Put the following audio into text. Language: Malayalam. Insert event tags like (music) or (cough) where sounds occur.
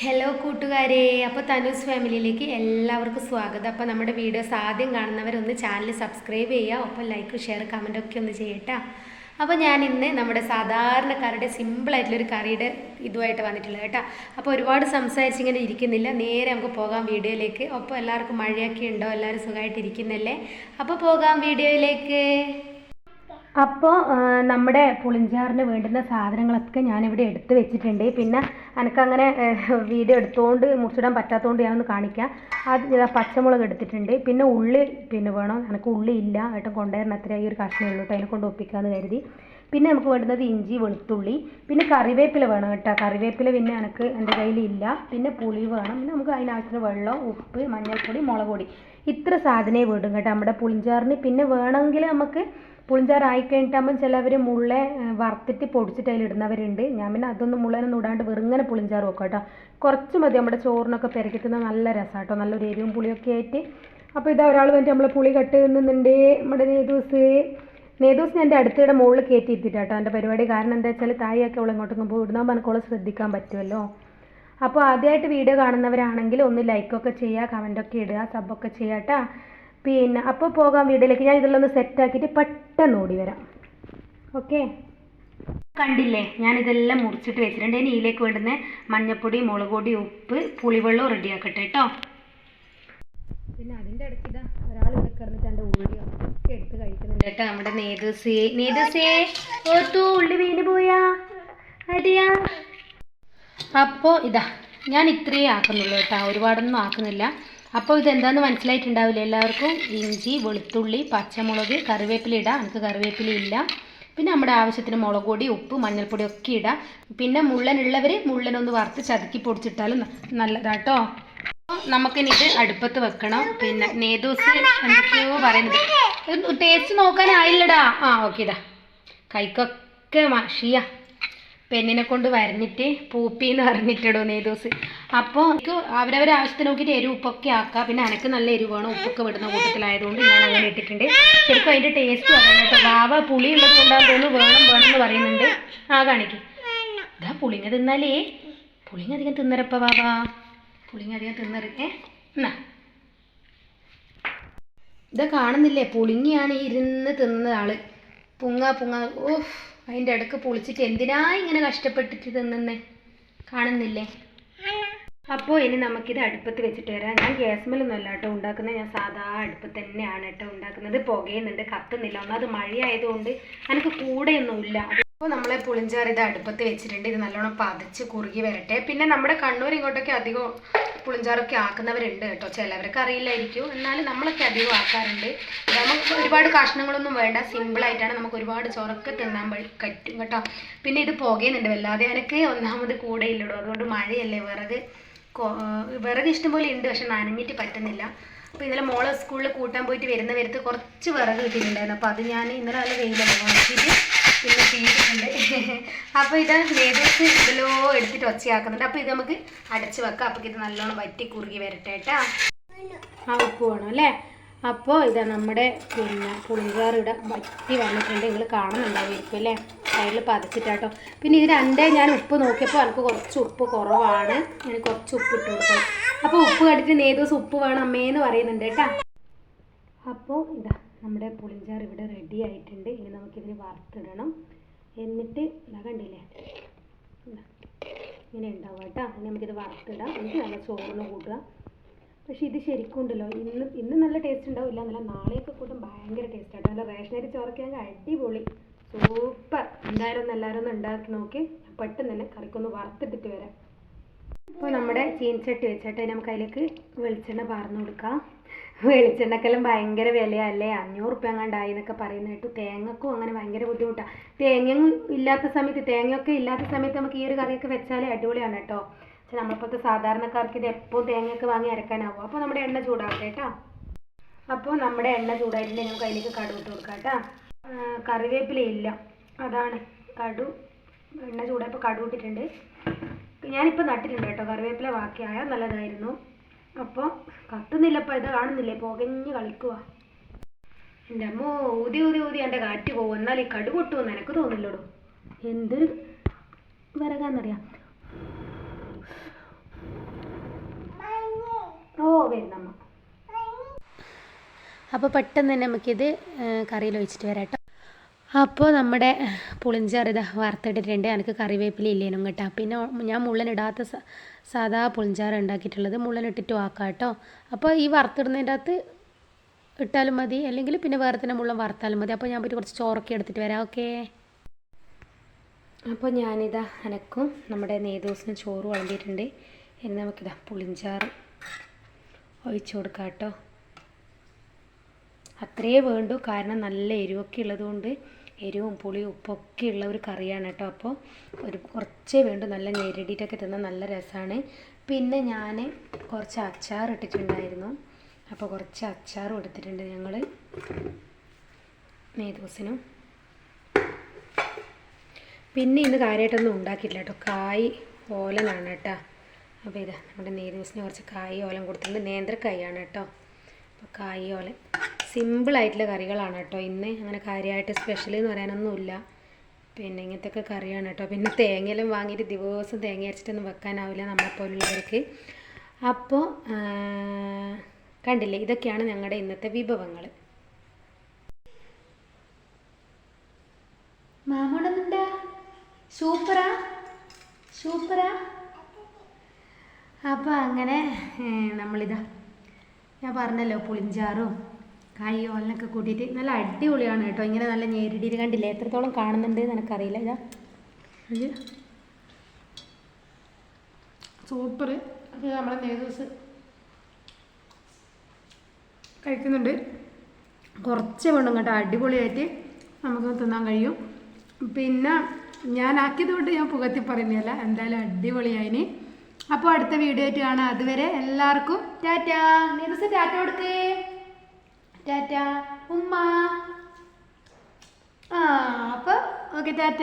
ഹലോ കൂട്ടുകാരെ. അപ്പോൾ തനൂസ് ഫാമിലിയിലേക്ക് എല്ലാവർക്കും സ്വാഗതം. അപ്പോൾ നമ്മുടെ വീഡിയോസ് ആദ്യം കാണുന്നവരൊന്ന് ചാനൽ സബ്സ്ക്രൈബ് ചെയ്യുക ഒപ്പം ലൈക്ക് ഷെയർ കമന്റ് ഒക്കെ ഒന്ന് ചെയ്യട്ടോ. അപ്പോൾ ഞാൻ ഇന്ന് നമ്മുടെ സാധാരണക്കാരുടെ സിമ്പിളായിട്ടുള്ളൊരു കറിയുടെ ഇതുമായിട്ട് വന്നിട്ടുള്ളത് കേട്ടോ. അപ്പോൾ ഒരുപാട് സംസാരിച്ചിങ്ങനെ ഇരിക്കുന്നില്ല. നേരെ നമുക്ക് പോകാം വീഡിയോയിലേക്ക്. ഒപ്പം എല്ലാവർക്കും മഴയൊക്കെ ഉണ്ടോ? എല്ലാവരും സുഖമായിട്ട് ഇരിക്കുന്നല്ലേ അപ്പോൾ പോകാം വീഡിയോയിലേക്ക്. അപ്പോൾ നമ്മുടെ പുളിഞ്ചാറിന് വേണ്ടുന്ന സാധനങ്ങളൊക്കെ ഞാനിവിടെ എടുത്ത് വെച്ചിട്ടുണ്ട്. പിന്നെ എനിക്കങ്ങനെ വീഡിയോ എടുത്തുകൊണ്ട് മുറിച്ചിടാൻ പറ്റാത്തതുകൊണ്ട് ഞാനൊന്ന് കാണിക്കാം. അത് പച്ചമുളക് എടുത്തിട്ടുണ്ട്. പിന്നെ ഉള്ളി പിന്നെ വേണം. എനിക്ക് ഉള്ളി ഇല്ല. ഏട്ടൻ കൊണ്ടുവരുന്ന അത്ര ഈ ഒരു കഷ്ണം ഉള്ളൂ കേട്ടോ. അതിനെ കൊണ്ട് ഒപ്പിക്കാമെന്ന് കരുതി. പിന്നെ നമുക്ക് വേണ്ടുന്നത് ഇഞ്ചി വെളുത്തുള്ളി. പിന്നെ കറിവേപ്പില വേണം കേട്ടോ. കറിവേപ്പില പിന്നെ എനിക്ക് എന്റെ കയ്യിൽ ഇല്ല. പിന്നെ പുളി വേണം. പിന്നെ നമുക്ക് അതിനാവശ്യത്തിന് വെള്ളം ഉപ്പ് മഞ്ഞൾപ്പൊടി മുളക് പൊടി. ഇത്ര സാധനമേ വേണ്ടും കേട്ടോ. നമ്മുടെ പുളിഞ്ചാറിന് പിന്നെ വേണമെങ്കിൽ നമുക്ക് പുളിഞ്ചാറായി കഴിഞ്ഞിട്ടാകുമ്പോൾ ചിലവർ മുള്ള വറുത്തിട്ട് പൊടിച്ചിട്ട് അതിലിടുന്നവരുണ്ട്. ഞാൻ പിന്നെ അതൊന്നും മുള്ളനൊന്നും ഇടാണ്ട് വെറുങ്ങനെ പുളിഞ്ചാറ് വെക്കാം കേട്ടോ. കുറച്ച് മതി നമ്മുടെ ചോറിനൊക്കെ പെരക്കിട്ടുന്ന നല്ല രസമാണ് കേട്ടോ. നല്ലൊരു എരിവും പുളിയൊക്കെ ആയിട്ട്. അപ്പോൾ ഇതാ ഒരാൾ വന്നിട്ട് നമ്മളെ പുളി കട്ട് നിന്നുണ്ട് നമ്മുടെ നേതൂസ് ഞാൻ എന്റെ അടുത്തിടെ മുകളിൽ കയറ്റി ഇരുത്തിട്ട് കേട്ടോ. എന്റെ പരിപാടി കാരണം എന്താ വെച്ചാൽ തായിയൊക്കെ അവൾ ഇങ്ങോട്ടും പോകും നമുക്ക് എനിക്കോളെ ശ്രദ്ധിക്കാൻ പറ്റുമല്ലോ. അപ്പോൾ ആദ്യമായിട്ട് വീഡിയോ കാണുന്നവരാണെങ്കിൽ ഒന്ന് ലൈക്കൊക്കെ ചെയ്യുക കമന്റൊക്കെ ഇടുക സബൊക്കെ ചെയ്യാം കേട്ടോ. പിന്നെ അപ്പോൾ പോകാം വീട്ടിലേക്ക്. ഞാൻ ഇതെല്ലാം ഒന്ന് സെറ്റാക്കിയിട്ട് പെട്ടെന്ന് ഓടി വരാം. ഓക്കെ കണ്ടില്ലേ? ഞാൻ ഇതെല്ലാം മുറിച്ചിട്ട് വെച്ചിട്ടുണ്ട്. ഇനി ഇതിലേക്ക് വേണ്ടുന്ന മഞ്ഞപ്പൊടി മുളക് പൊടി ഉപ്പ് പുളിവെള്ളം റെഡിയാക്കട്ടെ കേട്ടോ പിന്നെ അതിന്റെ ഇടയ്ക്ക് ഇതാ ഒരാൾ ഇവിടെ കിടന്നിട്ട് എന്റെ ഉള്ളി ഒക്കെ എടുത്ത് കഴിക്കുന്നുണ്ട്. കേട്ടോ നമ്മുടെ നേതസേ നേതസേ ഓർത്തു ഉള്ളി വീണ് പോയാ? അപ്പോൾ ഇതാ ഞാൻ ഇത്രയേ ആക്കുന്നുള്ളൂ കേട്ടോ ഒരുപാടൊന്നും ആക്കുന്നില്ല. അപ്പോൾ ഇതെന്താന്ന് മനസ്സിലായിട്ടുണ്ടാവില്ല എല്ലാവർക്കും? ഇഞ്ചി വെളുത്തുള്ളി പച്ചമുളക് കറിവേപ്പില ഇടാം എനിക്ക് കറിവേപ്പില ഇല്ല. പിന്നെ നമ്മുടെ ആവശ്യത്തിന് മുളക് പൊടി ഉപ്പ് മഞ്ഞൾപ്പൊടി ഒക്കെ ഇടാം. പിന്നെ മുള്ളനുള്ളവർ മുള്ളനൊന്ന് വറുത്ത് ചതുക്കി പൊടിച്ചിട്ടാലും നല്ലതാട്ടോ. നമുക്കിനി ഇത് അടുപ്പത്ത് വെക്കണം. പിന്നെ നേതൂസ് എന്തൊക്കെയോ പറയുന്നത്. ടേസ്റ്റ് നോക്കാനായില്ലടാ ആ ഓക്കേടാ കൈക്കൊക്കെ മഷിയാ. പെണ്ണിനെ കൊണ്ട് വരഞ്ഞിട്ട് പൂപ്പി എന്ന് പറഞ്ഞിട്ടിടോ ദിവസം അപ്പോൾ എനിക്ക് അവരവരെ ആവശ്യത്തിന് നോക്കിയിട്ട് എരിവ് ഉപ്പൊക്കെ ആക്കാം. പിന്നെ എനിക്ക് നല്ല എരിവ് വേണം. ഉപ്പൊക്കെ വിടുന്ന കൂട്ടത്തിലായതുകൊണ്ട് ഞാൻ അങ്ങനെ ഇട്ടിട്ടുണ്ട്. ശരിക്കും അതിന്റെ ടേസ്റ്റ് പറയാം കേട്ടോ. വാവ പുളി ഉള്ളത് കൊണ്ടാന്ന് തോന്നുന്നു വേണം വേണം എന്ന് പറയുന്നുണ്ട്. ആ കാണിക്കും. ഇതാ പുളിങ്ങ തിന്നാലേ. പുളിങ്ങ അധികം തിന്നരപ്പ വാവ. പുളിങ്ങ അധികം തിന്നറ് ഏ എന്നാ. ഇതാ കാണുന്നില്ലേ? പുളിങ്ങിയാണ് ഇരുന്ന് തിന്നുന്ന ആൾ. പുങ്ങ പുങ്ങ. ഓഹ് അതിന്റെ ഇടയ്ക്ക് പൊളിച്ചിട്ട് എന്തിനാ ഇങ്ങനെ കഷ്ടപ്പെട്ടിട്ട് തിന്നുന്നേ കാണുന്നില്ലേ? അപ്പോൾ ഇനി നമുക്കിത് അടുപ്പത്ത് വെച്ചിട്ട് വരാം. ഞാൻ ഗ്യാസ് അല്ല കേട്ടോ ഉണ്ടാക്കുന്നത്. ഞാൻ സാധാ അടുപ്പത്ത് തന്നെയാണ് കേട്ടോ ഉണ്ടാക്കുന്നത്. പുകയുന്നുണ്ട് കത്തുന്നില്ല. ഒന്നത് മഴയായതുകൊണ്ട് എനിക്ക് കൂടെയൊന്നുമില്ല. അപ്പോൾ നമ്മളെ പുളിഞ്ചാറ് ഇത് അടുപ്പത്ത് വെച്ചിട്ടുണ്ട്. ഇത് നല്ലോണം പതച്ച് കുറുകി വരട്ടെ. പിന്നെ നമ്മുടെ കണ്ണൂർ ഇങ്ങോട്ടൊക്കെ അധികം പുളിഞ്ചാറൊക്കെ ആക്കുന്നവരുണ്ട് കേട്ടോ. ചിലവർക്ക് അറിയില്ലായിരിക്കും. എന്നാലും നമ്മളൊക്കെ അധികം ആക്കാറുണ്ട്. നമുക്ക് ഒരുപാട് കഷ്ണങ്ങളൊന്നും വേണ്ട. സിമ്പിളായിട്ടാണ് നമുക്ക് ഒരുപാട് ചൊറക്ക് തിന്നാൻ പറ്റും കേട്ടോ. പിന്നെ ഇത് പുകയുന്നുണ്ട്. വല്ലാതെ എനിക്ക് ഒന്നാമത് കൂടെ ഇല്ലടോ. അതുകൊണ്ട് മഴയല്ലേ. വിറക് വിറക് ഇഷ്ടംപോലെ ഉണ്ട്. പക്ഷെ നനഞ്ഞിട്ട് പറ്റുന്നില്ല. അപ്പോൾ ഇന്നലെ മോളെ സ്കൂളിൽ കൂട്ടാൻ പോയിട്ട് വരുന്ന വരുത്ത് കുറച്ച് വിറക് കിട്ടിയിട്ടുണ്ടായിരുന്നു. അപ്പോൾ അത് ഞാൻ ഇന്നലെ നല്ല വെയിലല്ലേ ഉണക്കിയിട്ട് പിന്നെ തീരുന്നുണ്ട് (laughs) അപ്പോൾ ഇത് നേതൃത്വ ഇതിലോ എടുത്തിട്ട് ഒച്ചയാക്കുന്നുണ്ട്. അപ്പോൾ ഇത് നമുക്ക് അടച്ച് വെക്കാം. അപ്പോൾ ഇത് നല്ലോണം വറ്റി കുറുകി വരട്ടെ കേട്ടോ. ആ ഉപ്പ് വേണം അല്ലേ? അപ്പോൾ ഇതാ നമ്മുടെ പിന്നെ പുളിഞ്ചാറ് ഇവിടെ വറ്റി വന്നിട്ടുണ്ട്. നിങ്ങൾ കാണുന്നുണ്ടാവുമായിരിക്കും അല്ലേ? സൈഡിൽ പതച്ചിട്ടാട്ടോ. പിന്നെ ഇത് രണ്ടേ ഞാൻ ഉപ്പ് നോക്കിയപ്പോൾ എനിക്ക് കുറച്ച് ഉപ്പ് കുറവാണ്. ഞാൻ കുറച്ച് ഉപ്പ് ഇട്ട് കൊടുക്കണം. അപ്പോൾ ഉപ്പ് കണ്ടിട്ട് ദിവസം ഉപ്പ് വേണം അമ്മേന്ന് പറയുന്നുണ്ട് കേട്ടോ. അപ്പോൾ ഇതാ നമ്മുടെ പുളിഞ്ചാറ് ഇവിടെ റെഡി ആയിട്ടുണ്ട്. ഇനി നമുക്കിതിന് വറുത്തിടണം. എന്നിട്ട് ഇതാ കണ്ടില്ലേ? ഇങ്ങനെ ഉണ്ടാവും കേട്ടോ. ഇനി നമുക്കിത് വറുത്തിടാം. എന്നിട്ട് നല്ല ചോറിന് കൂട്ടുക. പക്ഷേ ഇത് ശരിക്കും ഉണ്ടല്ലോ. ഇന്ന് ഇന്ന് നല്ല ടേസ്റ്റ് ഉണ്ടാവില്ല. എന്നല്ല നാളെയൊക്കെ കൂട്ടും ഭയങ്കര ടേസ്റ്റ് ആട്ടോ. നല്ല റേഷനരി ചോറൊക്കെ ആണെങ്കിൽ അടിപൊളി. സൂപ്പർ എന്തായാലും ഒന്ന് എല്ലാവരും ഒന്ന് ഉണ്ടാക്കി നോക്കി പെട്ടെന്ന് തന്നെ കറിക്കൊന്ന് വറുത്തിട്ടിട്ട് വരാം. അപ്പോൾ നമ്മുടെ ചീനച്ചട്ടി വെച്ചിട്ട്. നമുക്ക് അതിലേക്ക് വെളിച്ചെണ്ണ പാർന്നു കൊടുക്കാം. വെളിച്ചെണ്ണക്കെല്ലാം ഭയങ്കര വിലയല്ലേ? അഞ്ഞൂറ് ഉറുപ്പ്യ എങ്ങാണ്ടായി എന്നൊക്കെ പറയുന്ന കേട്ടു. തേങ്ങക്കും അങ്ങനെ ഭയങ്കര ബുദ്ധിമുട്ടാണ് തേങ്ങയും ഇല്ലാത്ത സമയത്ത് തേങ്ങയൊക്കെ ഇല്ലാത്ത സമയത്ത് നമുക്ക് ഈ ഒരു കറിയൊക്കെ വെച്ചാലേ അടിപൊളിയാണ് കേട്ടോ. പക്ഷെ നമ്മളിപ്പോഴത്തെ സാധാരണക്കാർക്ക് ഇത് എപ്പോൾ തേങ്ങയൊക്കെ വാങ്ങി അരക്കാനാവും. അപ്പോൾ നമ്മുടെ എണ്ണ ചൂടാവട്ടെ കേട്ടോ. അപ്പോൾ നമ്മുടെ എണ്ണ ചൂടായിട്ടുണ്ടെങ്കിൽ നമുക്ക് അതിലേക്ക് കടു ഇട്ട് കൊടുക്കാം കേട്ടോ. കറിവേപ്പില ഇല്ല. അതാണ് കടു എണ്ണ ചൂടായപ്പോൾ കടു ഇട്ടിട്ടുണ്ട്. ഞാനിപ്പോൾ നട്ടിട്ടുണ്ട് കേട്ടോ. കറിവേപ്പില ബാക്കിയായാൽ നല്ലതായിരുന്നു. അപ്പോൾ കത്തുന്നില്ല ഇപ്പോൾ ഇത് കാണുന്നില്ലേ. പുകഞ്ഞ് കളിക്കുക എന്റെ അമ്മ ഊതി ഊതി ഊതി. എന്റെ കാറ്റ് പോകും എന്നാൽ ഈ കടു പൊട്ടുമെന്ന് എനിക്ക് തോന്നില്ലോടോ. എന്തൊരു വിറകാന്നറിയാം ഓ വരുന്നമ്മ. അപ്പോൾ പെട്ടെന്ന് തന്നെ നമുക്കിത് കറിയിൽ ഒഴിച്ചിട്ട് വരാം അപ്പോൾ നമ്മുടെ പുളിഞ്ചാറ് ഇതാ വറുത്തിട്ടിട്ടുണ്ട്. എനിക്ക് കറിവേപ്പില ഇല്ലേനും കേട്ടോ. പിന്നെ ഞാൻ മുള്ളനിടാത്ത സാധാ പുളിഞ്ചാറ് ഉണ്ടാക്കിയിട്ടുള്ളത് മുള്ളനിട്ടിട്ട് ആക്കാം കേട്ടോ അപ്പോൾ ഈ വറുത്തിടുന്നതിന്റെ അകത്ത് ഇട്ടാലും മതി. അല്ലെങ്കിൽ പിന്നെ വേറെ തന്നെ മുള്ളൻ വറുത്താലും മതി. അപ്പോൾ ഞാൻ പോയിട്ട് കുറച്ച് ചോറൊക്കെ എടുത്തിട്ട് വരാം. ഓക്കേ? അപ്പോൾ ഞാനിതാ അനക്കും നമ്മുടെ നെയ്ദോസിന് ചോറ് വിളമ്പിയിട്ടുണ്ട്. ഇനി നമുക്കിതാ പുളിഞ്ചാറ് ഒഴിച്ചു കൊടുക്കാം കേട്ടോ അത്രയേ വേണ്ടു. കാരണം നല്ല എരിവൊക്കെ ഉള്ളതുകൊണ്ട് എരിവും പുളിയും ഉപ്പൊക്കെ ഉള്ള ഒരു കറിയാണ് കേട്ടോ. അപ്പോൾ ഒരു കുറച്ചേ വേണ്ടു. നല്ല ഞെരടിയിട്ടൊക്കെ തിന്നാൻ നല്ല രസമാണ്. പിന്നെ ഞാൻ കുറച്ച് അച്ചാർ ഇട്ടിട്ടുണ്ടായിരുന്നു. അപ്പോൾ കുറച്ച് അച്ചാറും എടുത്തിട്ടുണ്ട് ഞങ്ങൾ നെയ്ദോസിനും പിന്നെ ഇന്ന് കാര്യമായിട്ടൊന്നും ഉണ്ടാക്കിയില്ല കേട്ടോ. കായ് ഓലനാണ് കേട്ടോ. അപ്പോൾ ഇതാ നമ്മുടെ നെയ്ദോസിന് കുറച്ച് കായ് ഓലം കൊടുത്തിട്ടുണ്ട്. നേന്ത്രക്കായാണ് കേട്ടോ. അപ്പോൾ കായ് ഓലൻ സിമ്പിളായിട്ടുള്ള കറികളാണ് കേട്ടോ. ഇന്ന് അങ്ങനെ കാര്യമായിട്ട് സ്പെഷ്യൽ എന്ന് പറയാനൊന്നുമില്ല. പിന്നെ ഇങ്ങനത്തെ കറിയാണ് കേട്ടോ. പിന്നെ തേങ്ങയെല്ലാം വാങ്ങിയിട്ട് ദിവസം തേങ്ങ അരച്ചിട്ടൊന്നും വെക്കാനാവില്ല നമ്മളെപ്പോലുള്ളവർക്ക്. അപ്പോൾ കണ്ടില്ലേ? ഇതൊക്കെയാണ് ഞങ്ങളുടെ ഇന്നത്തെ വിഭവങ്ങൾ മാമോണെന്നുണ്ടാ സൂപ്പറാ? സൂപ്പറാ? അപ്പോൾ അങ്ങനെ നമ്മളിതാ ഞാൻ പറഞ്ഞല്ലോ പുളിഞ്ചാറും കായ് ഓലനൊക്കെ കൂട്ടിയിട്ട് നല്ല അടിപൊളിയാണ് കേട്ടോ. ഇങ്ങനെ നല്ല ഞെരടിയിൽ കണ്ടില്ലേ? എത്രത്തോളം കാണുന്നുണ്ട് എനിക്കറിയില്ല. ഇത്. സൂപ്പർ. അത് നമ്മളെ നെയ്തോസ് കഴിക്കുന്നുണ്ട്. കുറച്ച് വേണം കേട്ടോ. അടിപൊളിയായിട്ട് നമുക്ക് തിന്നാൻ കഴിയും. പിന്നെ ഞാൻ ആക്കിയത് കൊണ്ട് ഞാൻ പുകത്തി പറയുന്നില്ല. എന്തായാലും അടിപൊളിയായിന്. അപ്പോൾ അടുത്ത വീഡിയോ ആയിട്ട് കാണാം. അതുവരെ എല്ലാവർക്കും ടാറ്റാ. നെയ്തോസ് ടാറ്റ കൊടുക്ക്. ടാറ്റ ഉമ്മ. ആ അപ്പോൾ ഓക്കെ ടാറ്റ.